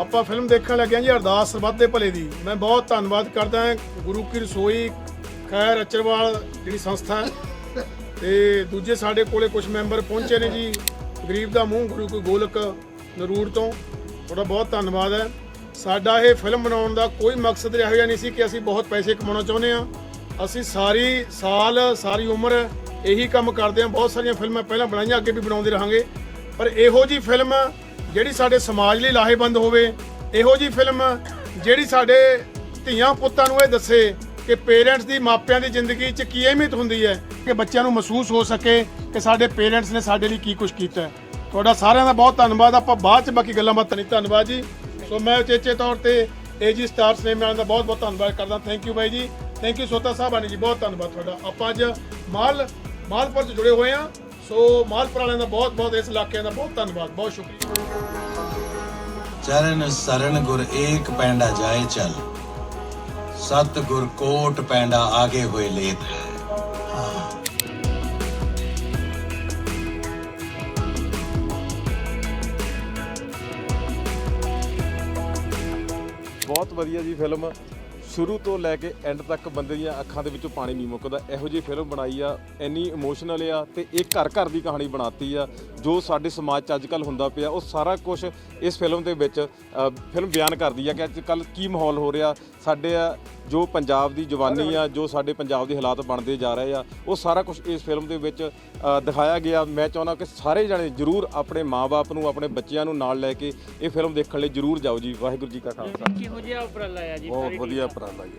ਆਪਾਂ ਫਿਲਮ ਦੇਖਣ ਲੱਗੇ ਹਾਂ ਜੀ ਅਰਦਾਸ ਸਰਬੱਤ ਦੇ ਭਲੇ ਦੀ। ਮੈਂ ਬਹੁਤ ਧੰਨਵਾਦ ਕਰਦਾ ਹਾਂ ਗੁਰੂ ਕੀ ਰਸੋਈ, ਖੈਰ ਅਚਰਵਾਲ ਜਿਹੜੀ ਸੰਸਥਾ ਹੈ। ਤੇ ਦੂਜੇ ਸਾਡੇ ਕੋਲੇ ਕੁਝ ਮੈਂਬਰ ਪਹੁੰਚੇ ਨੇ ਜੀ, ਗਰੀਬ ਦਾ ਮੂੰਹ, ਗੁਰੂ ਕੀ ਗੋਲਕ ਨਰੂਰ ਤੋਂ। ਤੁਹਾਡਾ ਬਹੁਤ ਧੰਨਵਾਦ ਹੈ। ਸਾਡਾ ਇਹ ਫਿਲਮ ਬਣਾਉਣ ਦਾ ਕੋਈ ਮਕਸਦ ਇਹੋ ਜਿਹਾ ਨਹੀਂ ਸੀ ਕਿ ਅਸੀਂ ਬਹੁਤ ਪੈਸੇ ਕਮਾਉਣਾ ਚਾਹੁੰਦੇ ਹਾਂ। ਅਸੀਂ ਸਾਰੀ ਸਾਲ, ਸਾਰੀ ਉਮਰ ਇਹੀ ਕੰਮ ਕਰਦੇ ਹਾਂ। ਬਹੁਤ ਸਾਰੀਆਂ ਫਿਲਮਾਂ ਪਹਿਲਾਂ ਬਣਾਈਆਂ, ਅੱਗੇ ਵੀ ਬਣਾਉਂਦੇ ਰਹਾਂਗੇ। ਪਰ ਇਹੋ ਜੀ ਫਿਲਮ ਜਿਹੜੀ ਸਾਡੇ ਸਮਾਜ ਲਈ ਲਾਹੇਵੰਦ ਹੋਵੇ, ਇਹੋ ਜੀ ਫਿਲਮ ਜਿਹੜੀ ਸਾਡੇ ਧੀਆਂ ਪੁੱਤਾਂ ਨੂੰ ਇਹ ਦੱਸੇ ਕਿ ਪੇਰੈਂਟਸ ਦੀ ਮਾਪਿਆਂ ਦੀ ਜ਼ਿੰਦਗੀ 'ਚ ਕੀ ਅਹਿਮੀਅਤ ਹੁੰਦੀ ਹੈ, ਕਿ ਬੱਚਿਆਂ ਨੂੰ ਮਹਿਸੂਸ ਹੋ ਸਕੇ ਕਿ ਸਾਡੇ ਪੇਰੈਂਟਸ ਨੇ ਸਾਡੇ ਲਈ ਕੀ ਕੁਝ ਕੀਤਾ ਤੁਹਾਡਾ ਸਾਰਿਆਂ ਦਾ ਬਹੁਤ ਧੰਨਵਾਦ, ਆਪਾਂ ਬਾਅਦ 'ਚ ਬਾਕੀ ਗੱਲਾਂ ਬਾਤਾਂ ਨਹੀਂ ਧੰਨਵਾਦ ਜੀ। ਸੋ ਮੈਂ ਉਚੇਚੇ ਤੌਰ ਤੇ ਏਜੀ ਸਟਾਰ ਸਿਨੇਮਾ ਦਾ ਬਹੁਤ ਬਹੁਤ ਧੰਨਵਾਦ ਕਰਦਾ। ਥੈਂਕ ਯੂ ਬਾਈ ਜੀ। ਥੈਂਕ ਯੂ ਸੋਤਾ ਸਾਹਿਬਾਨੀ ਜੀ, ਬਹੁਤ ਧੰਨਵਾਦ ਤੁਹਾਡਾ। ਆਪਾਂ ਅੱਜ ਮਾਲ ਮਾਲਪੁਰ 'ਚ ਜੁੜੇ ਹੋਏ ਆ ਸੋ ਮਾਲਪੁਰ ਵਾਲਿਆਂ ਦਾ ਬਹੁਤ ਬਹੁਤ ਇਸ ਇਲਾਕੇ ਦਾ ਬਹੁਤ ਧੰਨਵਾਦ ਬਹੁਤ ਸ਼ੁਕਰੀਆ। ਚਰਨ ਸਰਨ ਗੁਰ ਏਕ ਪੈਂਡਾ ਜਾਏ ਚਲ ਸਤ ਗੁਰ ਕੋਟ ਪੈਂਡਾ ਆਗੇ ਹੋਏ ਲੇਤ ਹੈ। ਬਹੁਤ ਵਧੀਆ ਜੀ ਫਿਲਮ ਸ਼ੁਰੂ ਤੋਂ ਲੈ ਕੇ ਐਂਡ ਤੱਕ ਬੰਦੇ ਦੀਆਂ ਅੱਖਾਂ ਦੇ ਵਿੱਚੋਂ ਪਾਣੀ ਨਹੀਂ ਮੁੱਕਦਾ। ਇਹੋ ਜਿਹੀ ਫਿਲਮ ਬਣਾਈ ਆ, ਇੰਨੀ ਇਮੋਸ਼ਨਲ ਆ ਤੇ ਇਹ ਘਰ ਘਰ ਦੀ ਕਹਾਣੀ ਬਣਾਤੀ ਆ, ਜੋ ਸਾਡੇ ਸਮਾਜ 'ਚ ਅੱਜ ਕੱਲ ਹੁੰਦਾ ਪਿਆ। ਉਹ ਸਾਰਾ ਕੁਝ ਇਸ ਫਿਲਮ ਦੇ ਵਿੱਚ ਫਿਲਮ ਬਿਆਨ ਕਰਦੀ ਆ ਕਿ ਅੱਜ ਕੱਲ ਕੀ ਮਾਹੌਲ ਹੋ ਰਿਹਾ। ਸਾਡੇ ਆ ਜੋ ਪੰਜਾਬ ਦੀ ਜਵਾਨੀ ਆ ਜੋ ਸਾਡੇ ਪੰਜਾਬ ਦੇ ਹਾਲਾਤ ਬਣਦੇ ਜਾ ਰਹੇ ਆ ਉਹ ਸਾਰਾ ਕੁਝ ਇਸ ਫਿਲਮ ਦੇ ਵਿੱਚ ਦਿਖਾਇਆ ਗਿਆ। ਮੈਂ ਚਾਹੁੰਦਾ ਕਿ ਸਾਰੇ ਜਣੇ ਜਰੂਰ ਆਪਣੇ ਮਾਪੇ ਨੂੰ ਆਪਣੇ ਬੱਚਿਆਂ ਨੂੰ ਨਾਲ ਲੈ ਕੇ ਇਹ ਫਿਲਮ ਦੇਖਣ ਲਈ ਜਰੂਰ ਜਾਓ ਜੀ। ਵਾਹਿਗੁਰੂ ਜੀ ਕਾ ਖਾਲਸਾ। ਕਿਹੋ ਜਿਹਾ ਉਪਰਾਲਾ ਆ ਜੀ? ਬਹੁਤ ਵਧੀਆ ਉਪਰਾਲਾ ਜੀ।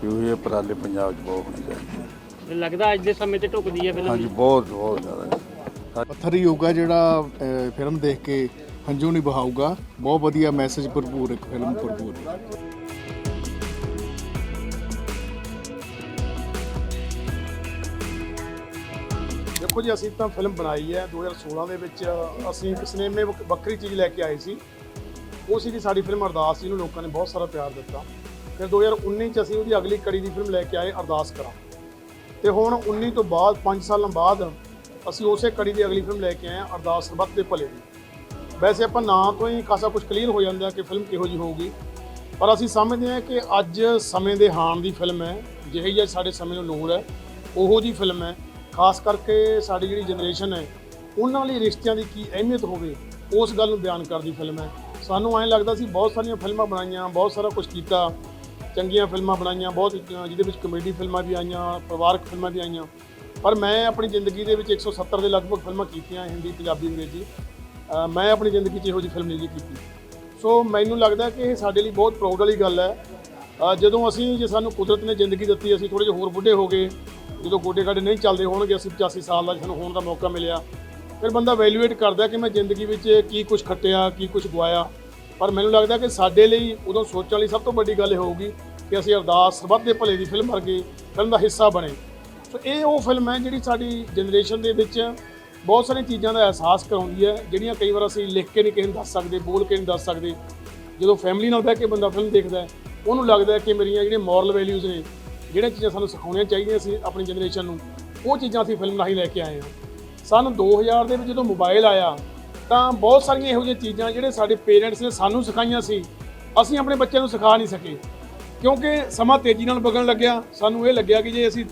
ਕਿਉਂ ਇਹ ਉਪਰਾਲੇ ਪੰਜਾਬ 'ਚ ਬਹੁਤ ਹੋਣੇ ਚਾਹੀਦੇ? ਲੱਗਦਾ ਅੱਜ ਦੇ ਸਮੇਂ ਤੇ ਢੁਕਦੀ ਹੈ ਫਿਲਮ ਹਾਂਜੀ ਬਹੁਤ ਬਹੁਤ ਜ਼ਿਆਦਾ। ਪੱਥਰ ਹੀ ਹੋਊਗਾ ਜਿਹੜਾ ਫਿਲਮ ਦੇਖ ਕੇ ਹੰਝੂ ਨਹੀਂ ਬਹਾਊਗਾ ਬਹੁਤ ਵਧੀਆ ਮੈਸੇਜ ਭਰਪੂਰ ਇੱਕ ਫਿਲਮ ਭਰਪੂਰ। ਦੇਖੋ ਜੀ, ਅਸੀਂ ਤਾਂ ਫਿਲਮ ਬਣਾਈ ਹੈ 2016 ਦੇ ਵਿੱਚ। ਅਸੀਂ ਇੱਕ ਸਿਨੇਮੇ ਵਕ- ਵੱਖਰੀ ਚੀਜ਼ ਲੈ ਕੇ ਆਏ ਸੀ। ਉਹ ਸੀ ਕਿ ਸਾਡੀ ਫਿਲਮ ਅਰਦਾਸ, ਜਿਹਨੂੰ ਲੋਕਾਂ ਨੇ ਬਹੁਤ ਸਾਰਾ ਪਿਆਰ ਦਿੱਤਾ। ਫਿਰ 2019 ਚ ਅਸੀਂ ਉਹਦੀ ਅਗਲੀ ਕੜੀ ਦੀ ਫਿਲਮ ਲੈ ਕੇ ਆਏ, ਅਰਦਾਸ ਕਰਾਂ। ਤੇ ਹੁਣ 19 ਤੋਂ ਬਾਅਦ 5 ਸਾਲਾਂ ਬਾਅਦ, ਅਸੀਂ ਉਸੇ ਕੜੀ ਦੀ ਅਗਲੀ ਫਿਲਮ ਲੈ ਕੇ ਆਏ ਹਾਂ ਅਰਦਾਸ ਸਰਬੱਤ ਦੇ ਭਲੇ ਦੀ। ਵੈਸੇ ਆਪਾਂ ਨਾਂ ਤੋਂ ਹੀ ਖਾਸਾ ਕੁਝ ਕਲੀਅਰ ਹੋ ਜਾਂਦਾ ਕਿ ਫਿਲਮ ਕਿਹੋ ਜਿਹੀ ਹੋਊਗੀ। ਪਰ ਅਸੀਂ ਸਮਝਦੇ ਹਾਂ ਕਿ ਅੱਜ ਸਮੇਂ ਦੇ ਹਾਣ ਦੀ ਫਿਲਮ ਹੈ, ਜਿਹੀ ਜਿਹੀ ਸਾਡੇ ਸਮੇਂ ਨੂੰ ਲੋੜ ਹੈ, ਉਹੋ ਜੀ ਫਿਲਮ ਹੈ। ਖਾਸ ਕਰਕੇ ਸਾਡੀ ਜਿਹੜੀ ਜਨਰੇਸ਼ਨ ਹੈ, ਉਹਨਾਂ ਲਈ ਰਿਸ਼ਤਿਆਂ ਦੀ ਕੀ ਅਹਿਮੀਅਤ ਹੋਵੇ, ਉਸ ਗੱਲ ਨੂੰ ਬਿਆਨ ਕਰਦੀ ਫਿਲਮ ਹੈ। ਸਾਨੂੰ ਐਂ ਲੱਗਦਾ ਸੀ ਬਹੁਤ ਸਾਰੀਆਂ ਫਿਲਮਾਂ ਬਣਾਈਆਂ, ਬਹੁਤ ਸਾਰਾ ਕੁਝ ਕੀਤਾ, ਚੰਗੀਆਂ ਫਿਲਮਾਂ ਬਣਾਈਆਂ, ਬਹੁਤ, ਜਿਹਦੇ ਵਿੱਚ ਕਮੇਡੀ ਫਿਲਮਾਂ ਵੀ ਆਈਆਂ, ਪਰਿਵਾਰਕ ਫਿਲਮਾਂ ਵੀ ਆਈਆਂ। ਪਰ ਮੈਂ ਆਪਣੀ ਜ਼ਿੰਦਗੀ ਦੇ ਵਿੱਚ 170 ਦੇ ਲਗਭਗ ਫਿਲਮਾਂ ਕੀਤੀਆਂ, ਹਿੰਦੀ, ਪੰਜਾਬੀ, ਅੰਗਰੇਜ਼ੀ। ਮੈਂ ਆਪਣੀ ਜ਼ਿੰਦਗੀ 'ਚ ਇਹੋ ਜਿਹੀ ਫਿਲਮ ਨਹੀਂ ਕੀਤੀ। ਸੋ ਮੈਨੂੰ ਲੱਗਦਾ ਕਿ ਇਹ ਸਾਡੇ ਲਈ ਬਹੁਤ ਪ੍ਰਾਊਡ ਵਾਲੀ ਗੱਲ ਹੈ। ਜਦੋਂ ਅਸੀਂ, ਜੇ ਸਾਨੂੰ ਕੁਦਰਤ ਨੇ ਜ਼ਿੰਦਗੀ ਦਿੱਤੀ, ਅਸੀਂ ਥੋੜੇ ਜਿਹੇ ਹੋਰ ਬੁੱਢੇ ਹੋ ਗਏ ਜਦੋਂ ਗੋਡੇ ਗਾਡੇ ਨਹੀਂ ਚੱਲਦੇ ਹੋਣਗੇ, ਅਸੀਂ 85 ਸਾਲ ਦਾ ਸਾਨੂੰ ਹੋਣ ਦਾ ਮੌਕਾ ਮਿਲਿਆ। ਫਿਰ ਬੰਦਾ ਵੈਲਿਊਏਟ ਕਰਦਾ ਕਿ ਮੈਂ ਜ਼ਿੰਦਗੀ ਵਿੱਚ ਕੀ ਕੁਝ ਖੱਟਿਆ, ਕੀ ਕੁਝ ਗਵਾਇਆ। ਪਰ ਮੈਨੂੰ ਲੱਗਦਾ ਕਿ ਸਾਡੇ ਲਈ ਉਦੋਂ ਸੋਚਣ ਵਾਲੀ ਸਭ ਤੋਂ ਵੱਡੀ ਗੱਲ ਇਹ ਹੋਊਗੀ ਕਿ ਅਸੀਂ ਅਰਦਾਸ ਸਰਬੱਤ ਦੇ ਭਲੇ ਦੀ ਫਿਲਮ ਵਰਗੀ ਫਿਲਮ ਦਾ ਹਿੱਸਾ ਬਣੇ। ਸੋ ਇਹ ਉਹ ਫਿਲਮ ਹੈ ਜਿਹੜੀ ਸਾਡੀ ਜਨਰੇਸ਼ਨ ਦੇ ਵਿੱਚ ਬਹੁਤ ਸਾਰੀਆਂ ਚੀਜ਼ਾਂ ਦਾ ਅਹਿਸਾਸ ਕਰਾਉਂਦੀ ਹੈ, ਜਿਹੜੀਆਂ ਕਈ ਵਾਰ ਅਸੀਂ ਲਿਖ ਕੇ ਨਹੀਂ ਕਿਸੇ ਨੂੰ ਦੱਸ ਸਕਦੇ, ਬੋਲ ਕੇ ਨਹੀਂ ਦੱਸ ਸਕਦੇ। ਜਦੋਂ ਫੈਮਿਲੀ ਨਾਲ ਬਹਿ ਕੇ ਬੰਦਾ ਫਿਲਮ ਦੇਖਦਾ ਹੈ, ਉਹਨੂੰ ਲੱਗਦਾ ਹੈ ਕਿ ਮੇਰੀਆਂ ਜਿਹੜੀਆਂ ਮੋਰਲ ਵੈਲਿਊਜ਼ ਨੇ ਜਿਹੜੀਆਂ ਚੀਜ਼ਾਂ ਸਾਨੂੰ ਸਿਖਾਉਣੀਆਂ ਚਾਹੀਦੀਆਂ ਸੀ ਆਪਣੀ ਜਨਰੇਸ਼ਨ ਨੂੰ, ਉਹ ਚੀਜ਼ਾਂ ਅਸੀਂ ਫਿਲਮ ਰਾਹੀਂ ਲੈ ਕੇ ਆਏ ਹਾਂ। ਸਨ 2000 ਦੇ ਵਿੱਚ ਜਦੋਂ ਮੋਬਾਈਲ ਆਇਆ, ਤਾਂ ਬਹੁਤ ਸਾਰੀਆਂ ਇਹੋ ਜਿਹੀਆਂ ਚੀਜ਼ਾਂ ਜਿਹੜੇ ਸਾਡੇ ਪੇਰੈਂਟਸ ਨੇ ਸਾਨੂੰ ਸਿਖਾਈਆਂ ਸੀ, ਅਸੀਂ ਆਪਣੇ ਬੱਚਿਆਂ ਨੂੰ ਸਿਖਾ ਨਹੀਂ ਸਕੇ। ਕਿਉਂਕਿ ਸਮਾਂ ਤੇਜ਼ੀ ਨਾਲ ਵਗਣ ਲੱਗਿਆ, ਸਾਨੂੰ ਇਹ ਲੱਗਿਆ ਕਿ ਜੇ ਅਸੀਂ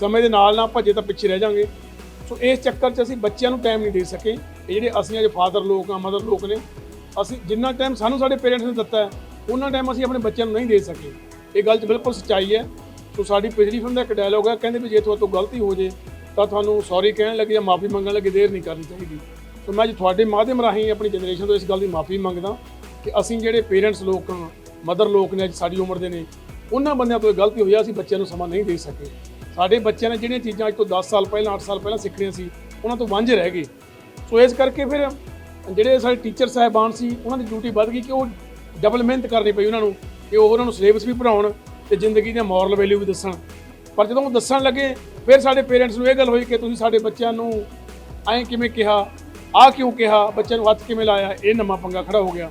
ਸਮੇਂ ਦੇ ਨਾਲ ਨਾ ਭੱਜੇ ਤਾਂ ਪਿੱਛੇ ਰਹਿ ਜਾਾਂਗੇ। ਸੋ ਇਸ ਚੱਕਰ 'ਚ ਅਸੀਂ ਬੱਚਿਆਂ ਨੂੰ ਟਾਈਮ ਨਹੀਂ ਦੇ ਸਕੇ। ਇਹ ਜਿਹੜੇ ਅਸੀਂ ਅੱਜ ਫਾਦਰ ਲੋਕ ਆ ਮਦਰ ਲੋਕ ਨੇ, ਅਸੀਂ ਜਿੰਨਾ ਟਾਈਮ ਸਾਨੂੰ ਸਾਡੇ ਪੇਰੈਂਟਸ ਨੇ ਦਿੱਤਾ, ਉਹਨਾਂ ਟਾਈਮ ਅਸੀਂ ਆਪਣੇ ਬੱਚਿਆਂ ਨੂੰ ਨਹੀਂ ਦੇ ਸਕੇ। ਇਹ ਗੱਲ 'ਚ ਬਿਲਕੁਲ ਸੱਚਾਈ ਹੈ। ਸੋ ਸਾਡੀ ਪਿਛਲੀ ਫਿਲਮ ਦਾ ਇੱਕ ਡਾਇਲੋਗ ਹੈ ਕਹਿੰਦੇ ਵੀ ਜੇ ਤੁਹਾਡੇ ਤੋਂ ਗਲਤੀ ਹੋ ਜੇ, ਤਾਂ ਤੁਹਾਨੂੰ ਸੌਰੀ ਕਹਿਣ ਲੱਗੇ ਜਾਂ ਮਾਫੀ ਮੰਗਣ ਲੱਗੇ, ਦੇਰ ਨਹੀਂ ਕਰਨੀ ਚਾਹੀਦੀ। ਸੋ ਮੈਂ ਅੱਜ ਤੁਹਾਡੇ ਮਾਧਿਅਮ ਰਾਹੀਂ ਆਪਣੀ ਜਨਰੇਸ਼ਨ ਤੋਂ ਇਸ ਗੱਲ ਦੀ ਮਾਫੀ ਮੰਗਦਾ ਕਿ ਅਸੀਂ ਜਿਹੜੇ ਪੇਰੈਂਟਸ ਲੋਕ ਹਾਂ ਮਦਰ ਲੋਕ ਨੇ ਅੱਜ ਸਾਡੀ ਉਮਰ ਦੇ ਨੇ, ਉਹਨਾਂ ਬੰਦਿਆਂ ਤੋਂ ਇਹ ਗਲਤੀ ਹੋਈ ਆ, ਅਸੀਂ ਬੱਚਿਆਂ ਨੂੰ ਸਮਾਂ ਨਹੀਂ ਦੇ ਸਕੇ। ਸਾਡੇ ਬੱਚਿਆਂ ਨੇ ਜਿਹੜੀਆਂ ਚੀਜ਼ਾਂ ਅੱਜ ਤੋਂ 10 ਸਾਲ ਪਹਿਲਾਂ 8 ਸਾਲ ਪਹਿਲਾਂ ਸਿੱਖਣੀਆਂ ਸੀ, ਉਹਨਾਂ ਤੋਂ ਵਾਂਝੇ ਰਹਿ ਗਏ। ਸੋ ਇਸ ਕਰਕੇ ਫਿਰ ਜਿਹੜੇ ਸਾਡੇ ਟੀਚਰ ਸਾਹਿਬਾਨ ਸੀ, ਉਹਨਾਂ ਦੀ ਡਿਊਟੀ ਵੱਧ ਗਈ ਕਿ ਉਹ ਡਬਲ ਮਿਹਨਤ ਕਰਨੀ ਪਈ ਉਹਨਾਂ ਨੂੰ, ਕਿ ਉਹ ਉਹਨਾਂ ਨੂੰ ਸਿਲੇਬਸ ਵੀ ਪੜਾਉਣ ਤੇ ਜ਼ਿੰਦਗੀ ਦੀਆਂ ਮੋਰਲ ਵੈਲਿਊ ਵੀ ਦੱਸਣ। ਪਰ ਜਦੋਂ ਉਹ ਦੱਸਣ ਲੱਗੇ, ਫਿਰ ਸਾਡੇ ਪੇਰੈਂਟਸ ਨੂੰ ਇਹ ਗੱਲ ਹੋਈ ਕਿ ਤੁਸੀਂ ਸਾਡੇ ਬੱਚਿਆਂ ਨੂੰ ਐਂ ਕਿਵੇਂ ਕਿਹਾ, ਆਹ ਕਿਉਂ ਕਿਹਾ, ਬੱਚਿਆਂ ਨੂੰ ਹੱਥ ਕਿਵੇਂ ਲਾਇਆ, ਇਹ ਨਵਾਂ ਪੰਗਾ ਖੜਾ ਹੋ ਗਿਆ।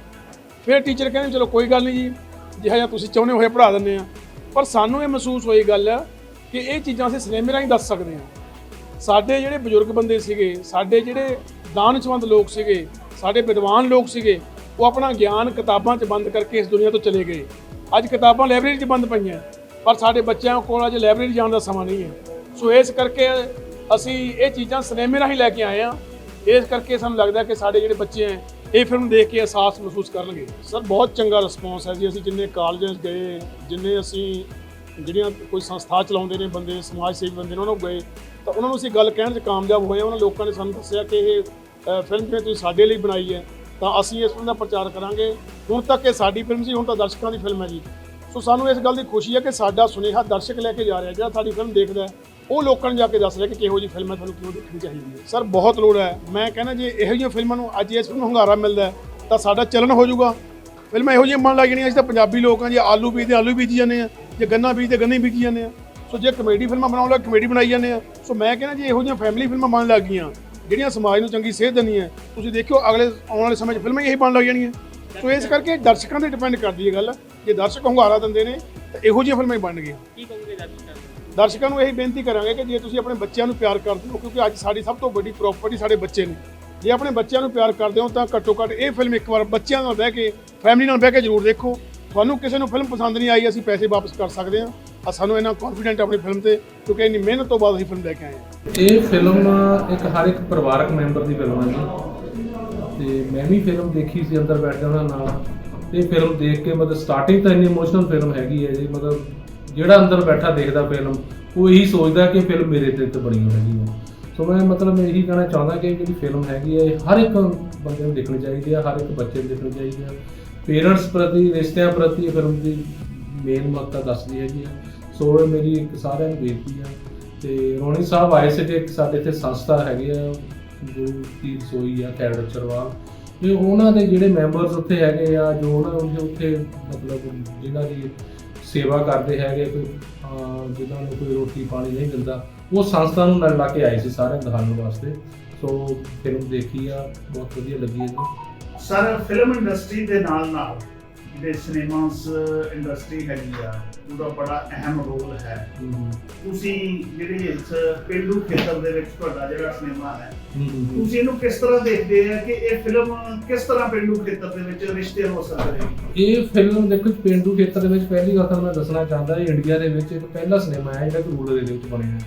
ਫਿਰ ਟੀਚਰ ਕਹਿੰਦੇ, ਚਲੋ ਕੋਈ ਗੱਲ ਨਹੀਂ ਜੀ, ਜਿਹਾ ਜਿਹਾ ਤੁਸੀਂ ਚਾਹੁੰਦੇ ਹੋਏ ਪੜ੍ਹਾ ਦਿੰਦੇ ਆ। ਪਰ ਸਾਨੂੰ ਇਹ ਮਹਿਸੂਸ ਹੋਈ ਗੱਲ ਕਿ ਇਹ ਚੀਜ਼ਾਂ ਅਸੀਂ ਸਿਨੇਮੇ ਰਾਹੀਂ ਦੱਸ ਸਕਦੇ ਹਾਂ। ਸਾਡੇ ਜਿਹੜੇ ਬਜ਼ੁਰਗ ਬੰਦੇ ਸੀਗੇ, ਸਾਡੇ ਜਿਹੜੇ ਦਾਨਸ਼ਵੰਦ ਲੋਕ ਸੀਗੇ, ਸਾਡੇ ਵਿਦਵਾਨ ਲੋਕ ਸੀਗੇ, ਉਹ ਆਪਣਾ ਗਿਆਨ ਕਿਤਾਬਾਂ 'ਚ ਬੰਦ ਕਰਕੇ ਇਸ ਦੁਨੀਆ ਤੋਂ ਚਲੇ ਗਏ। ਅੱਜ ਕਿਤਾਬਾਂ ਲਾਇਬ੍ਰੇਰੀ 'ਚ ਬੰਦ ਪਈਆਂ। ਪਰ ਸਾਡੇ ਬੱਚਿਆਂ ਕੋਲ ਅੱਜ ਲਾਇਬ੍ਰੇਰੀ ਜਾਣ ਦਾ ਸਮਾਂ ਨਹੀਂ ਹੈ। ਸੋ ਇਸ ਕਰਕੇ ਅਸੀਂ ਇਹ ਚੀਜ਼ਾਂ ਸਿਨੇਮੇ ਰਾਹੀਂ ਲੈ ਕੇ ਆਏ ਆ ਇਸ ਕਰਕੇ ਸਾਨੂੰ ਲੱਗਦਾ ਕਿ ਸਾਡੇ ਜਿਹੜੇ ਬੱਚੇ ਹੈ, ਇਹ ਫਿਲਮ ਦੇਖ ਕੇ ਅਹਿਸਾਸ ਮਹਿਸੂਸ ਕਰਨਗੇ। ਸਰ, ਬਹੁਤ ਚੰਗਾ ਰਿਸਪੌਂਸ ਹੈ ਜੀ। ਅਸੀਂ ਜਿੰਨੇ ਕਾਲਜਾਂ ਗਏ, ਜਿੰਨੇ ਅਸੀਂ ਜਿਹੜੀਆਂ ਕੋਈ ਸੰਸਥਾ ਚਲਾਉਂਦੇ ਨੇ ਬੰਦੇ, ਸਮਾਜ ਸੇਵੀ ਬੰਦੇ ਨੇ, ਉਹਨਾਂ ਨੂੰ ਗਏ, ਤਾਂ ਉਹਨਾਂ ਨੂੰ ਅਸੀਂ ਗੱਲ ਕਹਿਣ 'ਚ ਕਾਮਯਾਬ ਹੋਏ ਹਾਂ। ਉਹਨਾਂ ਲੋਕਾਂ ਨੇ ਸਾਨੂੰ ਦੱਸਿਆ ਕਿ ਇਹ ਫਿਲਮ ਜਿਵੇਂ ਤੁਸੀਂ ਸਾਡੇ ਲਈ ਬਣਾਈ ਹੈ ਤਾਂ ਅਸੀਂ ਇਸ ਫਿਲਮ ਦਾ ਪ੍ਰਚਾਰ ਕਰਾਂਗੇ। ਹੁਣ ਤੱਕ ਇਹ ਸਾਡੀ ਫਿਲਮ ਸੀ, ਹੁਣ ਤਾਂ ਦਰਸ਼ਕਾਂ ਦੀ ਫਿਲਮ ਹੈ ਜੀ। ਸੋ ਸਾਨੂੰ ਇਸ ਗੱਲ ਦੀ ਖੁਸ਼ੀ ਹੈ ਕਿ ਸਾਡਾ ਸੁਨੇਹਾ ਦਰਸ਼ਕ ਲੈ ਕੇ ਜਾ ਰਿਹਾ ਜਿਹੜਾ ਸਾਡੀ ਫਿਲਮ ਦੇਖਦਾ ਉਹ ਲੋਕਾਂ ਨੂੰ ਜਾ ਕੇ ਦੱਸ ਰਿਹਾ ਕਿ ਕਿਹੋ ਜਿਹੀ ਫਿਲਮ ਹੈ, ਤੁਹਾਨੂੰ ਕਿਉਂ ਦੇਖਣੀ ਚਾਹੀਦੀ ਹੈ। ਸਰ, ਬਹੁਤ ਲੋੜ ਹੈ। ਮੈਂ ਕਹਿੰਦਾ ਜੇ ਇਹੋ ਜਿਹੀਆਂ ਫਿਲਮਾਂ ਨੂੰ ਅੱਜ ਇਸ ਫਿਲਮ ਨੂੰ ਹੁੰਗਾਰਾ ਮਿਲਦਾ ਤਾਂ ਸਾਡਾ ਚਲਨ ਹੋ ਜਾਊਗਾ। ਫਿਲਮਾਂ ਇਹੋ ਜਿਹੀਆਂ ਬਣ ਲੱਗ ਜਾਣੀਆਂ, ਅਸੀਂ ਤਾਂ ਪੰਜਾਬੀ ਲੋਕ ਹਾਂ, ਜੇ ਆਲੂ ਬੀਜਦੇ, ਆਲੂ ਬੀਜੀ ਜਾਂਦੇ ਆ ਜੇ ਗੰਨਾ ਬੀਜਦੇ, ਗੰਨੇ ਬੀਜੀ ਜਾਂਦੇ ਆ ਸੋ ਜੇ ਕਮੇਡੀ ਫਿਲਮਾਂ ਬਣਾਉਣ ਲੱਗ, ਕਮੇਡੀ ਬਣਾਈ ਜਾਂਦੇ ਆ ਸੋ ਮੈਂ ਕਹਿੰਦਾ ਜੇ ਇਹੋ ਜਿਹੀਆਂ ਫੈਮਿਲੀ ਫਿਲਮਾਂ ਬਣਨ ਲੱਗ ਗਈਆਂ ਜਿਹੜੀਆਂ ਸਮਾਜ ਨੂੰ ਚੰਗੀ ਸੇਧ ਦਿੰਦੀਆਂ ਤੁਸੀਂ ਦੇਖਿਓ ਅਗਲੇ ਆਉਣ ਵਾਲੇ ਸਮੇਂ 'ਚ ਫਿਲਮਾਂ ਇਹੀ ਬਣਨ ਲੱਗ ਜਾਣੀਆਂ ਸੋ ਇਸ ਕਰਕੇ ਦਰਸ਼ਕਾਂ ਤੇ ਡਿਪੈਂਡ ਕਰਦੀ ਹੈ ਗੱਲ ਜੇ ਦਰਸ਼ਕ ਹੁੰਗਾਰਾ ਦਿੰਦੇ ਨੇ ਤਾਂ ਇਹੋ ਜਿਹੀਆਂ ਫਿਲਮਾਂ ਹੀ ਬਣਨਗੀਆਂ। ਕੀ ਕਹੋਗੇ ਦਰਸ਼ਕਾਂ ਨੂੰ? ਦਰਸ਼ਕਾਂ ਨੂੰ ਇਹੀ ਬੇਨਤੀ ਕਰਾਂਗੇ ਕਿ ਜੇ ਤੁਸੀਂ ਆਪਣੇ ਬੱਚਿਆਂ ਨੂੰ ਪਿਆਰ ਕਰਦੇ ਹੋ ਕਿਉਂਕਿ ਅੱਜ ਸਾਡੀ ਸਭ ਤੋਂ ਵੱਡੀ ਪ੍ਰਾਪਰਟੀ ਸਾਡੇ ਬੱਚੇ ਨੇ। ਜੇ ਆਪਣੇ ਬੱਚਿਆਂ ਨੂੰ ਪਿਆਰ ਕਰਦੇ ਹੋ ਤਾਂ ਘੱਟੋ ਘੱਟ ਇਹ ਫਿਲਮ ਇੱਕ ਵਾਰ ਬੱਚਿਆਂ ਨਾਲ ਬਹਿ ਕੇ ਫੈਮਿਲੀ ਨਾਲ ਬਹਿ ਕੇ ਜ਼ਰੂਰ ਦੇਖੋ। ਤੁਹਾਨੂੰ ਕਿਸੇ ਨੂੰ ਫਿਲਮ ਪਸੰਦ ਨਹੀਂ ਆਈ ਅਸੀਂ ਪੈਸੇ ਵਾਪਸ ਕਰ ਸਕਦੇ ਹਾਂ। ਆ ਸਾਨੂੰ ਇਹਨਾਂ ਕੌਨਫੀਡੈਂਟ ਆਪਣੀ ਫਿਲਮ ਤੇ, ਕਿਉਂਕਿ ਇੰਨੀ ਮਿਹਨਤ ਤੋਂ ਬਾਅਦ ਅਸੀਂ ਫਿਲਮ ਲੈ ਕੇ ਆਏ ਹਾਂ। ਇਹ ਫਿਲਮ ਇੱਕ ਹਰ ਇੱਕ ਪਰਿਵਾਰਕ ਮੈਂਬਰ ਦੀ ਫਿਲਮ ਹੈ ਜੀ। ਤੇ ਮੈਂ ਵੀ ਫਿਲਮ ਦੇਖੀ ਸੀ ਅੰਦਰ ਬੈਠੇ ਉਹਨਾਂ ਨਾਲ। ਇਹ ਫਿਲਮ ਦੇਖ ਕੇ ਮਤਲਬ ਸਟਾਰਟਿੰਗ ਤਾਂ ਇੰਨੀ ਇਮੋਸ਼ਨਲ ਫਿਲਮ ਹੈਗੀ ਹੈ ਜੀ, ਮਤਲਬ ਜਿਹੜਾ ਅੰਦਰ ਬੈਠਾ ਦੇਖਦਾ ਫਿਲਮ ਉਹ ਇਹੀ ਸੋਚਦਾ ਕਿ ਫਿਲਮ ਮੇਰੇ ਤੇ ਤੇ ਬਣੀ ਹੈਗੀ ਹੈ ਸੋ ਮੈਂ ਮਤਲਬ ਇਹੀ ਕਹਿਣਾ ਚਾਹੁੰਦਾ ਕਿ ਜਿਹੜੀ ਫਿਲਮ ਹੈਗੀ ਹੈ, ਇਹ ਹਰ ਇੱਕ ਬੰਦੇ ਨੂੰ ਦੇਖਣੀ ਚਾਹੀਦੀ ਹੈ, ਹਰ ਇੱਕ ਬੱਚੇ ਨੂੰ ਦੇਖਣੀ ਚਾਹੀਦੀ ਹੈ। ਪੇਰੈਂਟਸ ਪ੍ਰਤੀ, ਰਿਸ਼ਤਿਆਂ ਪ੍ਰਤੀ ਇਹ ਫਿਲਮ ਦੀ ਮੇਨ ਮਕਤਾ ਦੱਸਦੀ ਹੈਗੀ ਆ। ਸੋ ਇਹ ਮੇਰੀ ਇੱਕ ਸਾਰਿਆਂ ਨੂੰ ਬੇਨਤੀ ਆ। ਤੇ ਰੋਣੀ ਸਾਹਿਬ ਆਏ ਸੀਗੇ ਇੱਕ ਸਾਡੇ ਇੱਥੇ ਸੰਸਥਾ ਹੈਗੀ ਆ, ਗੁਰੂ ਕੀ ਰਸੋਈ ਆ ਕੈਰਡ ਚਰਵਾਲ ਤੇ ਉਹਨਾਂ ਦੇ ਜਿਹੜੇ ਮੈਂਬਰਸ ਉੱਥੇ ਹੈਗੇ ਆ, ਜੋ ਉਹਨਾਂ ਨੂੰ ਉੱਥੇ ਮਤਲਬ ਜਿਨ੍ਹਾਂ ਦੀ ਸੇਵਾ ਕਰਦੇ ਹੈਗੇ, ਕੋਈ ਜਿਨ੍ਹਾਂ ਨੂੰ ਕੋਈ ਰੋਟੀ ਪਾਣੀ ਨਹੀਂ ਮਿਲਦਾ ਉਹ ਸੰਸਥਾ ਨੂੰ ਨਾਲ ਲਾ ਕੇ ਆਏ ਸੀ ਸਾਰੇ ਦਿਖਾਉਣ ਵਾਸਤੇ। ਸੋ ਫਿਲਮ ਦੇਖੀ ਆ, ਬਹੁਤ ਵਧੀਆ ਲੱਗੀ ਹੈ ਸਰ ਫਿਲਮ ਇੰਡਸਟਰੀ ਦੇ ਨਾਲ ਨਾਲ ਜਿਹੜੇ ਸਿਨੇਮਾਸ ਇੰਡਸਟਰੀ ਹੈਗੀ ਆ ਉਹਦਾ ਬੜਾ ਅਹਿਮ ਰੋਲ ਹੈ। ਤੁਸੀਂ ਜਿਹੜੇ ਇਸ ਪਿੰਡੂ ਖੇਤਰ ਦੇ ਵਿੱਚ ਤੁਹਾਡਾ ਜਿਹੜਾ ਸਿਨੇਮਾ ਹੈ ਤੁਸੀਂ ਇਹਨੂੰ ਕਿਸ ਤਰ੍ਹਾਂ ਦੇਖਦੇ ਆ ਕਿ ਇਹ ਫਿਲਮ ਕਿਸ ਤਰ੍ਹਾਂ ਪਿੰਡੂ ਖੇਤਰ ਦੇ ਵਿੱਚ ਰਿਸ਼ਤੇ ਹੋ ਸਕਦੇ ਇਹ ਫਿਲਮ ਦੇਖੋ ਪੇਂਡੂ ਖੇਤਰ ਦੇ ਵਿੱਚ ਪਹਿਲੀ ਗੱਲ ਤਾਂ ਮੈਂ ਦੱਸਣਾ ਚਾਹੁੰਦਾ ਇਹ ਇੰਡੀਆ ਦੇ ਵਿੱਚ ਇੱਕ ਪਹਿਲਾ ਸਿਨੇਮਾ ਹੈ ਜਿਹੜਾ ਕਿ ਰੂਰਲ ਦੇ ਵਿੱਚ ਬਣਿਆ।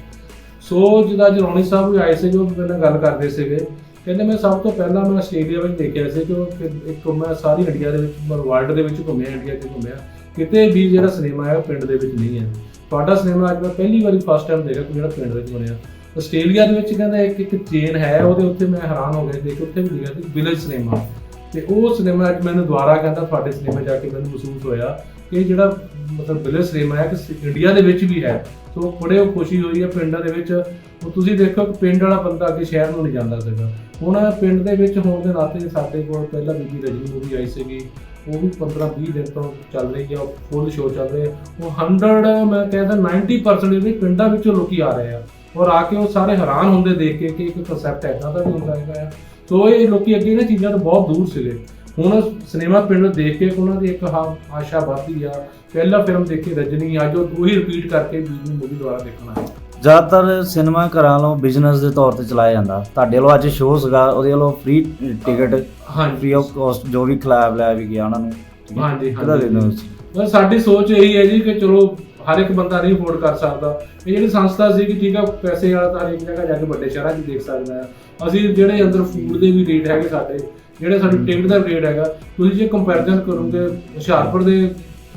ਸੋ ਜਿਹਦਾ ਜਰੌਣੀ ਸਾਹਿਬ ਵੀ ਆਏ ਸੀ ਜੋ ਮੇਰੇ ਨਾਲ ਗੱਲ ਕਰਦੇ ਸੀਗੇ ਕਹਿੰਦੇ ਮੈਂ ਸਭ ਤੋਂ ਪਹਿਲਾਂ ਮੈਂ ਆਸਟ੍ਰੇਲੀਆ ਵਿੱਚ ਦੇਖਿਆ ਸੀ ਕਿ ਕਿ ਇੱਕ ਮੈਂ ਸਾਰੀ ਇੰਡੀਆ ਦੇ ਵਿੱਚ ਵਰਲਡ ਦੇ ਵਿੱਚ ਘੁੰਮਿਆ, ਇੰਡੀਆ 'ਚ ਘੁੰਮਿਆ। ਕਿਤੇ ਵੀ ਜਿਹੜਾ ਸਿਨੇਮਾ ਹੈ ਉਹ ਪਿੰਡ ਦੇ ਵਿੱਚ ਨਹੀਂ ਹੈ। ਤੁਹਾਡਾ ਸਿਨੇਮਾ ਅੱਜ ਮੈਂ ਪਹਿਲੀ ਵਾਰੀ ਫਸਟ ਟਾਈਮ ਦੇਖਿਆ ਕਿ ਜਿਹੜਾ ਪਿੰਡ ਵਿੱਚ ਬਣਿਆ। ਆਸਟ੍ਰੇਲੀਆ ਦੇ ਵਿੱਚ ਕਹਿੰਦਾ ਇੱਕ ਇੱਕ ਚੇਨ ਹੈ, ਉਹਦੇ ਉੱਤੇ ਮੈਂ ਹੈਰਾਨ ਹੋ ਗਿਆ ਦੇਖ ਕੇ। ਉੱਥੇ ਵੀ ਲਿਖਿਆ ਸੀ ਵਿਲੇਜ ਸਿਨੇਮਾ ਤੇ ਉਹ ਸਿਨੇਮਾ ਅੱਜ ਮੈਨੂੰ ਦੁਬਾਰਾ ਕਹਿੰਦਾ ਤੁਹਾਡੇ ਸਿਨੇਮਾ ਜਾ ਕੇ ਮੈਨੂੰ ਮਹਿਸੂਸ ਹੋਇਆ ਕਿ ਇਹ ਜਿਹੜਾ ਮਤਲਬ ਵਿਲੇਜ ਸਿਨੇਮਾ ਹੈ ਕਿ ਇੰਡੀਆ ਦੇ ਵਿੱਚ ਵੀ ਹੈ। ਸੋ ਬੜੇ ਖੁਸ਼ੀ ਹੋਈ ਹੈ ਪਿੰਡਾਂ ਦੇ ਵਿੱਚ। ਉਹ ਤੁਸੀਂ ਦੇਖੋ ਕਿ ਪਿੰਡ ਵਾਲਾ ਬੰਦਾ ਅੱਗੇ ਸ਼ਹਿਰ ਨੂੰ ਨਹੀਂ ਜਾਂਦਾ ਸੀਗਾ। ਹੁਣ ਪਿੰਡ ਦੇ ਵਿੱਚ ਹੋਣ ਦੇ ਨਾਤੇ ਸਾਡੇ ਕੋਲ ਪਹਿਲਾਂ ਬੀਬੀ ਰਜਨੀ ਮੂਵੀ ਆਈ ਸੀਗੀ। ਉਹ ਵੀ 15 20 ਦਿਨ ਤੋਂ ਚੱਲ ਰਹੀ ਆ ਫੁੱਲ ਸ਼ੋਅ ਚੱਲ ਰਹੇ। ਉਹ 100 ਮੈਂ ਕਹਿੰਦਾ 90% ਵੀ ਪਿੰਡਾਂ ਵਿੱਚੋਂ ਲੋਕੀ ਆ ਰਹੇ ਆ। ਔਰ ਆ ਕੇ ਉਹ ਸਾਰੇ ਹੈਰਾਨ ਹੁੰਦੇ ਦੇਖ ਕੇ ਕਿ ਇੱਕ ਕਨਸੈਪਟ ਐਦਾਂ ਦਾ ਵੀ ਹੁੰਦਾ ਹੈਗਾ ਆ। ਸੋ ਇਹ ਲੋਕੀ ਅੱਗੇ ਇਹਨਾਂ ਚੀਜ਼ਾਂ ਤੋਂ ਬਹੁਤ ਦੂਰ ਸੀਗੇ। ਹੁਣ ਸਿਨੇਮਾ ਪਿੰਡ ਦੇਖ ਕੇ ਉਹਨਾਂ ਦੀ ਇੱਕ ਹਾ- ਆਸ਼ਾ ਵਧਦੀ ਆ। ਪਹਿਲਾ ਫਿਲਮ ਦੇਖੀ ਰਜਨੀ, ਅੱਜ ਉਹ ਉਹੀ ਰਿਪੀਟ ਕਰਕੇ ਬੀਬੀ ਮੂਵੀ ਦੁਆਰਾ ਦੇਖਣਾ ਹੈ ਜ਼ਿਆਦਾਤਰ ਸਿਨੇਮਾ ਘਰਾਂ ਵੱਲੋਂ ਬਿਜ਼ਨਸ ਦੇ ਤੌਰ ਤੇ ਚਲਾਇਆ ਜਾਂਦਾ ਤੁਹਾਡੇ ਵੱਲੋਂ ਅੱਜ ਸ਼ੋਅ ਸੀਗਾ ਉਹਦੇ ਵੱਲੋਂ ਫ੍ਰੀ ਟਿਕਟ ਹਾਂਜੀ ਫ੍ਰੀ ਆਫ ਕਾਸਟ ਜੋ ਵੀ ਖਿਲਾਇਆ ਲੈ ਵੀ ਗਿਆ ਉਹਨਾਂ ਨੂੰ? ਹਾਂਜੀ, ਕਿਹਦਾ। ਦਿੰਦੇ? ਬਸ ਸਾਡੀ ਸੋਚ ਇਹੀ ਹੈ ਜੀ ਕਿ ਚਲੋ ਹਰ ਇੱਕ ਬੰਦਾ ਨਹੀਂ ਅਫੋਰਡ ਕਰ ਸਕਦਾ ਇਹ ਜਿਹੜੀ ਸੰਸਥਾ ਸੀ ਕਿ ਠੀਕ ਆ ਪੈਸੇ ਵਾਲਾ ਤਾਂ ਹਰੇਕ ਜਗ੍ਹਾ ਜਾ ਕੇ ਵੱਡੇ ਸ਼ਹਿਰਾਂ 'ਚ ਦੇਖ ਸਕਦਾ ਹੈ ਅਸੀਂ ਜਿਹੜੇ ਅੰਦਰ ਫੂਡ ਦੇ ਵੀ ਰੇਟ ਹੈਗੇ ਸਾਡੇ ਜਿਹੜੇ ਸਾਡੀ ਟਿਕਟ ਦਾ ਰੇਟ ਹੈਗਾ ਤੁਸੀਂ ਜੇ ਕੰਪੈਰੀਜ਼ਨ ਕਰੋਗੇ ਹੁਸ਼ਿਆਰਪੁਰ ਦੇ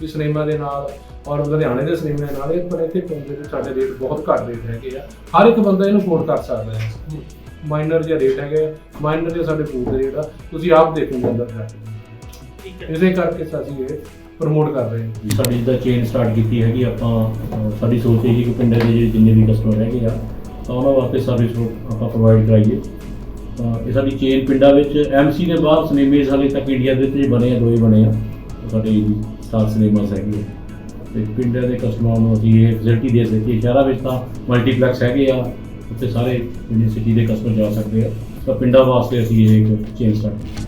ਸਿਨੇਮਾ ਦੇ ਨਾਲ ਔਰ ਲੁਧਿਆਣੇ ਦੇ ਸਿਨੇਮਾ ਦੇ ਨਾਲ ਇਹ ਪਰ ਇੱਥੇ ਪਿੰਡ ਦੇ ਸਾਡੇ ਰੇਟ ਬਹੁਤ ਘੱਟ ਰੇਟ ਹੈਗੇ ਆ। ਹਰ ਇੱਕ ਬੰਦਾ ਇਹਨੂੰ ਅਫੋਰਡ ਕਰ ਸਕਦਾ ਹੈ। ਮਾਈਨਰ ਜਿਹਾ ਰੇਟ ਹੈਗੇ ਮਾਈਨਰ ਜਿਹਾ ਸਾਡੇ ਫੂਡ ਦੇ ਰੇਟ ਆ। ਤੁਸੀਂ ਆਪ ਦੇਖੋਗੇ ਅੰਦਰ ਜਾ ਕੇ। ਠੀਕ ਹੈ। ਇਸੇ ਕਰਕੇ ਅਸੀਂ ਇਹ ਪ੍ਰਮੋਟ ਕਰ ਰਹੇ ਹਾਂ। ਸਾਡੀ ਜਿੱਦਾਂ ਚੇਨ ਸਟਾਰਟ ਕੀਤੀ ਹੈਗੀ ਆਪਾਂ ਸਾਡੀ ਸੋਚ ਇਹ ਕਿ ਪਿੰਡਾਂ ਦੇ ਜਿਹੜੇ ਜਿੰਨੇ ਵੀ ਕਸਟਮਰ ਹੈਗੇ ਆ ਤਾਂ ਉਹਨਾਂ ਵਾਸਤੇ ਸਰਵਿਸ ਆਪਾਂ ਪ੍ਰੋਵਾਈਡ ਕਰਾਈਏ। ਤਾਂ ਇਹ ਸਾਡੀ ਚੇਨ ਪਿੰਡਾਂ ਵਿੱਚ ਐਮਸੀ ਦੇ ਬਾਅਦ ਸਿਨੇਮੇਜ਼ ਹਾਲੇ ਤੱਕ ਇੰਡੀਆ ਦੇ ਵਿੱਚ ਬਣੇ ਆ ਦੋ ਹੀ ਬਣੇ ਆ ਸਾਡੇ ਸਟਾਰ ਸਿਨੇਮਾਸ ਹੈਗੇ ਆ। ਤੇ ਪਿੰਡਾਂ ਦੇ ਕਸਟਮਰਾਂ ਨੂੰ ਅਸੀਂ ਇਹ ਫੈਸਿਲਿਟੀ ਦੇ ਸਕੀਏ ਸ਼ਹਿਰਾਂ ਵਿੱਚ ਤਾਂ ਮਲਟੀਪਲੈਕਸ ਹੈਗੇ ਆ, ਉੱਥੇ ਸਾਰੇ ਯੂਨੀਵਰਸਿਟੀ ਦੇ ਕਸਟਮਰ ਜਾ ਸਕਦੇ ਆ। ਤਾਂ ਪਿੰਡਾਂ ਵਾਸਤੇ ਅਸੀਂ ਇਹ ਇੱਕ ਚੇਨ ਸਟਾਰਟ